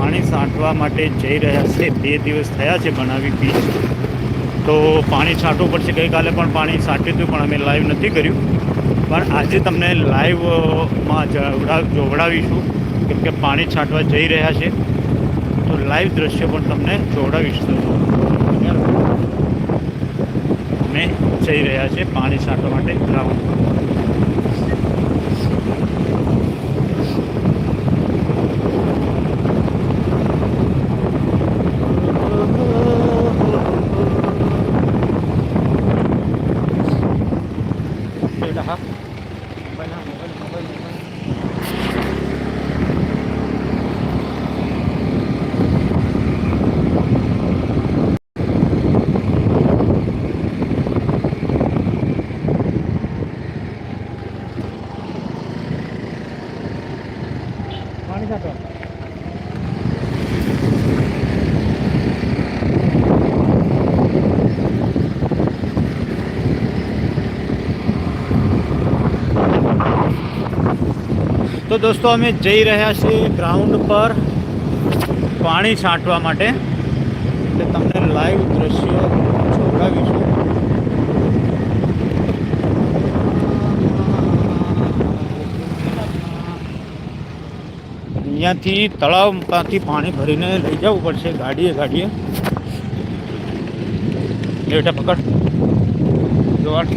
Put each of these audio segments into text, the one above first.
પાણી છાંટવા માટે જઈ રહ્યા છે. બે દિવસ થયા છે બનાવી પી તો પાણી છાંટવું પડશે. ગઈકાલે પણ પાણી છાંટ્યું હતું, પણ અમે લાઈવ નથી કર્યું. પણ આજે તમને લાઈવમાં જોવડા જોવડાવીશું કેમ કે પાણી છાંટવા જઈ રહ્યા છે. તો લાઈવ દ્રશ્ય પણ તમને જોવડાવીશું. અમે જઈ રહ્યા છે પાણી છાંટવા માટે ગ્રાઉન્ડ બેટા હા મોબાઈલ હા મોબાઈલ મોબાઈલ મોબાઈલ પાણી છાંટવા તો દોસ્તો, અમે જઈ રહ્યા છીએ ગ્રાઉન્ડ પર પાણી છાંટવા માટે. એટલે તમને લાઈવ દ્રશ્યો જોડાવીશું. અહીંયાથી તળાવમાંથી પાણી ભરીને લઈ જવું પડશે ગાડીએ ગાડીએ. બેટા પકડ. જોવાડ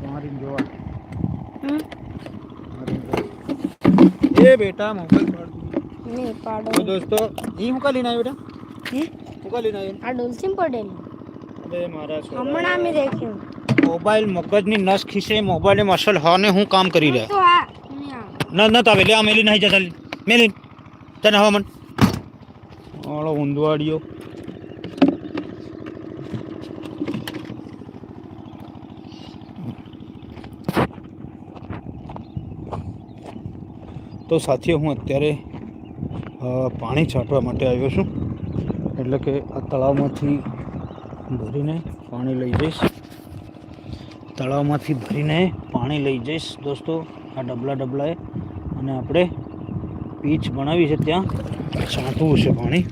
તમારી જોવા એ બેટા મોબાઈલ પાડ નહીં પાડો. તો દોસ્તો ઈ હું કા લઈને આવ્યો બેટા હે? હું કા લઈને આવ્યો આ ડોલસીમ પડેલી. અરે મારા છોરા. હમણાં મેં દેખ્યું. મોબાઈલ મગજની નસ ખીસે મોબાઈલ મસલ હને હું કામ કરી રહ્યા ન ન તાવે લે આ મેલી નહીં જતા મેલી. તને હવા મન. ઓળો ઊંધવાડિયો તો સાથીઓ, હું અત્યારે પાણી છાંટવા માટે આવ્યો છું. એટલે કે આ તળાવમાંથી ભરીને પાણી લઈ જઈશ. તળાવમાંથી ભરીને પાણી લઈ જઈશ. દોસ્તો, આ ડબલા ડબલાએ અને આપણે પીચ બનાવી છે ત્યાં. છાંટવું છે પાણી.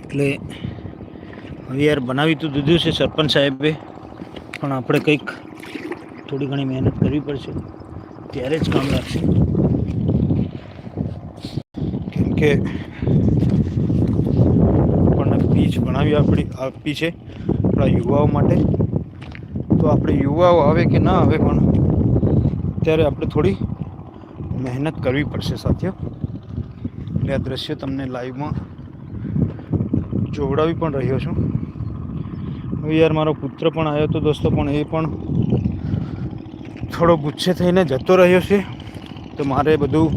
એટલે હવે યાર બનાવી તો દીધું છે સરપંચ સાહેબે, પણ આપણે કંઈક થોડી ઘણી મહેનત કરવી પડશે. ત્યારે જ કામ લાગશે. કેમ કે આપણને પીચ બનાવી આપણી આપી છે આપણા યુવાઓ માટે. તો આપણે યુવાઓ આવે કે ના આવે પણ ત્યારે આપણે થોડી મહેનત કરવી પડશે સાથીઓ. એટલે આ દ્રશ્ય તમને લાઈવમાં જોવડાવી પણ રહ્યો છું. હવે યાર મારો પુત્ર પણ આવ્યો હતો દોસ્તો પણ એ પણ થોડો ગુસ્સે થઈને જતો રહ્યો છે, તો મારે બધું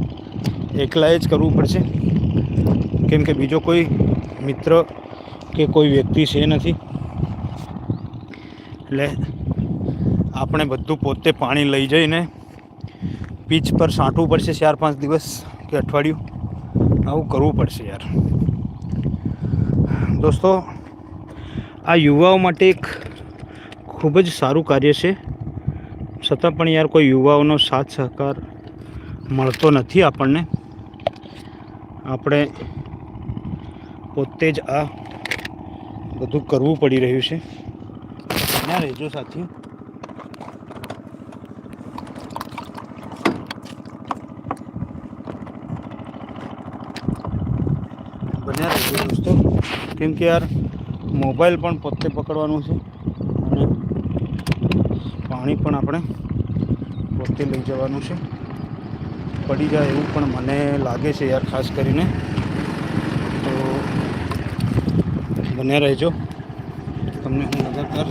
એકલાએ જ કરવું પડશે. કેમ કે બીજો કોઈ મિત્ર કે કોઈ વ્યક્તિ છે નથી. એટલે આપણે બધું પોતે પાણી લઈ જઈને પીચ પર સાંટવું પડશે ચાર પાંચ દિવસ કે અઠવાડિયું. આવું કરવું પડશે યાર. દોસ્તો, આ યુવાઓ માટે એક ખૂબ જ સારું કાર્ય છે. છતાં પણ યાર કોઈ યુવાઓનો સાથ સહકાર મળતો નથી આપણને. આપણે પોતે જ આ બધું કરવું પડી રહ્યું છે. ના રહેજો સાથી. બન્યા રહેજો દોસ્તો. કેમ કે યાર મોબાઈલ પણ પોતે પકડવાનું છે. પાણી પણ આપણે પોતે લઈ જવાનું છે. પડી જાય એવું પણ મને લાગે છે યાર, ખાસ કરીને. તો બને રહેજો. તમને હું લગાતાર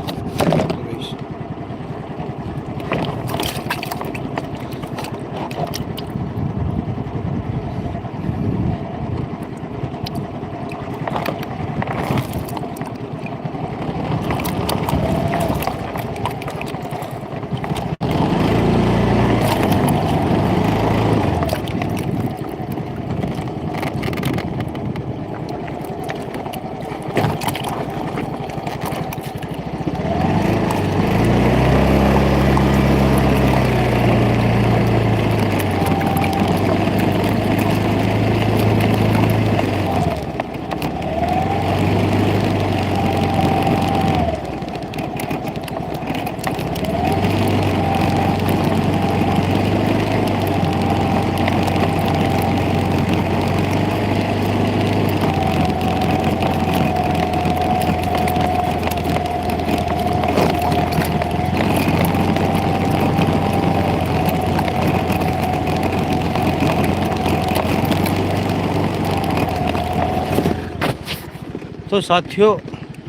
તો સાથીઓ,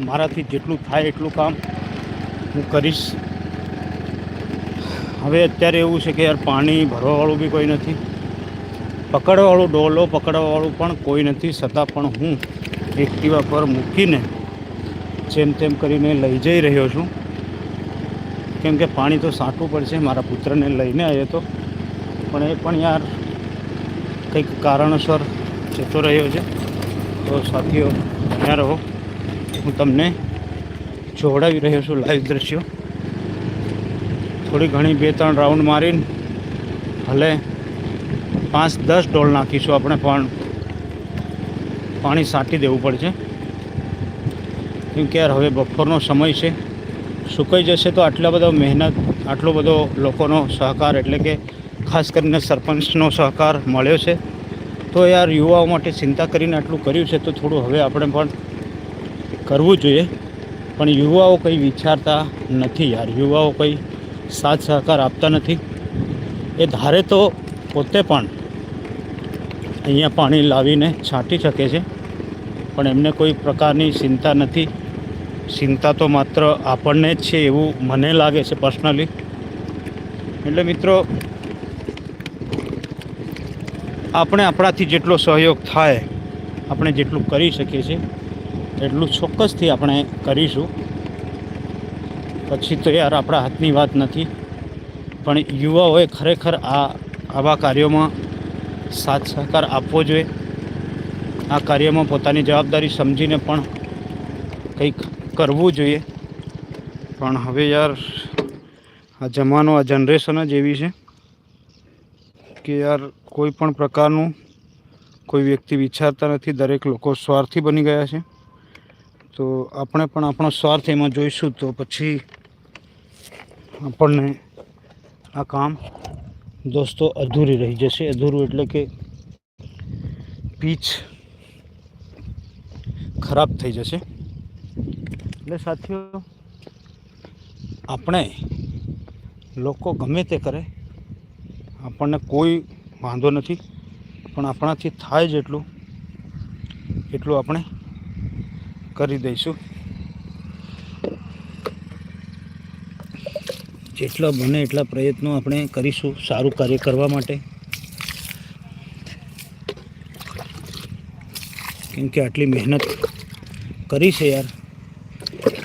મારાથી જેટલું થાય એટલું કામ હું કરીશ. હવે અત્યારે એવું છે કે યાર પાણી ભરવાવાળું બી કોઈ નથી. પકડવાવાળું ડોલો પકડવાવાળું પણ કોઈ નથી, છતાં પણ હું એક્ટિવા પર મૂકીને જેમ તેમ કરીને લઈ જઈ રહ્યો છું. કેમ કે પાણી તો સાંટવું પડશે, મારા પુત્રને લઈને આવ્યો હતો પણ એ પણ યાર કંઈક કારણસર જતો રહ્યો છે. તો સાથીઓ ત્યાં રહો હું તમને જોડાવી રહ્યો છું લાઈવ દ્રશ્યો. થોડી ઘણી બે ત્રણ રાઉન્ડ મારીને ભલે પાંચ દસ ડોલ નાખીશું આપણે, પણ પાણી સાટી દેવું પડશે. કેમ કે યાર, હવે બપોરનો સમય છે. સુકાઈ જશે તો આટલા બધા મહેનત, આટલો બધો લોકોનો સહકાર, એટલે કે ખાસ કરીને સરપંચનો સહકાર મળ્યો છે. તો યાર યુવાઓ માટે ચિંતા કરીને આટલું કર્યું છે, તો થોડું હવે આપણે પણ કરવું જોઈએ. પણ યુવાઓ કંઈ વિચારતા નથી યાર. યુવાઓ કંઈ સાથ સહકાર આપતા નથી. એ ધારે તો પોતે પણ અહીંયા પાણી લાવીને છાંટી શકે છે, પણ એમને કોઈ પ્રકારની ચિંતા નથી. ચિંતા તો માત્ર આપણને જ છે એવું મને લાગે છે પર્સનલી એટલે મિત્રો આપણે આપણાથી જેટલો સહયોગ થાય, આપણે જેટલું કરી શકીએ છીએ, એટલું ચોક્કસથી આપણે કરીશું. પછી તો યાર આપણા હાથની વાત નથી. પણ યુવાઓએ ખરેખર આ, આવા કાર્યોમાં સાથ સહકાર આપવો જોઈએ. આ કાર્યમાં પોતાની જવાબદારી સમજીને પણ કંઈક કરવું જોઈએ. પણ હવે યાર, આ જમાનો, આ જનરેશન જ એવી છે. કે યાર કોઈ પણ પ્રકારનું કોઈ વ્યક્તિ વિચારતા નથી, દરેક લોકો સ્વાર્થી બની ગયા છે. તો આપણે પણ આપણો સ્વાર્થ એમાં જોઈશું તો પછી આપણને આ કામ દોસ્તો અધૂરી રહી જશે. અધૂરું એટલે કે પીચ ખરાબ થઈ જશે. એટલે સાથીઓ, આપણે લોકો ગમે તે કરે આપણને કોઈ વાંધો નથી. પણ આપણાથી થાય જેટલું, એટલું આપણે કરી દઈશું. જેટલા બને એટલા પ્રયત્નો આપણે કરીશું સારું કાર્ય કરવા માટે. કેમ કે આટલી મહેનત કરી છે યાર.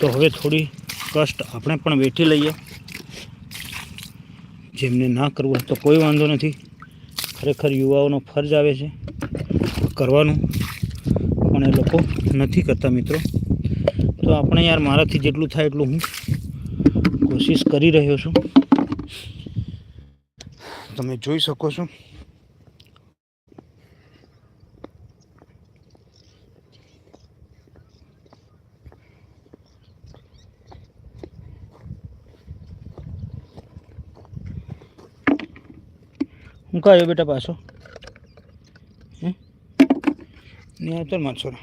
તો હવે થોડી કષ્ટ આપણે પણ વેઠી લઈએ. જેમને ના કરવું તો કોઈ વાંધો નથી. ખરેખર યુવાઓનો ફરજ આવે છે કરવાનું. પણ એ લોકો નથી કરતા મિત્રો. તો આપણે યાર મારાથી જેટલું થાય એટલું હું કોશિશ કરી રહ્યો છું. તમે જોઈ શકો છો. હું કાયો બેટા પાછો. હે નહીં આવતો ને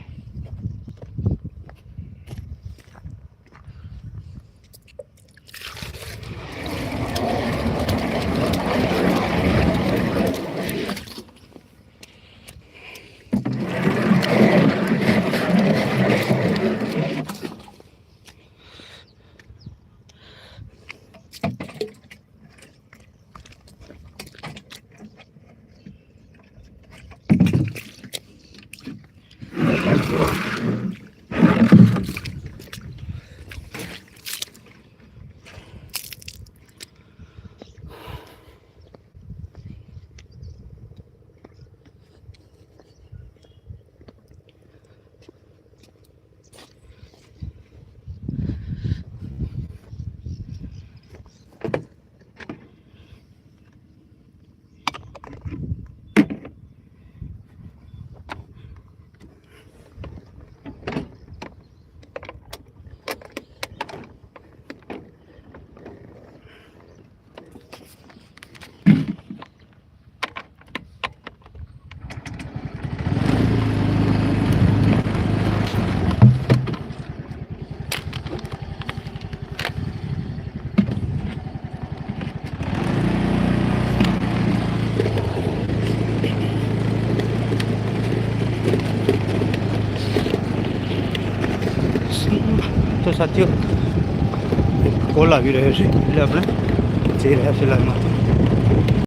સાથીઓ કોલ આવી રહ્યો છે. એટલે આપણે જઈ રહ્યા છીએ લાઈવમાં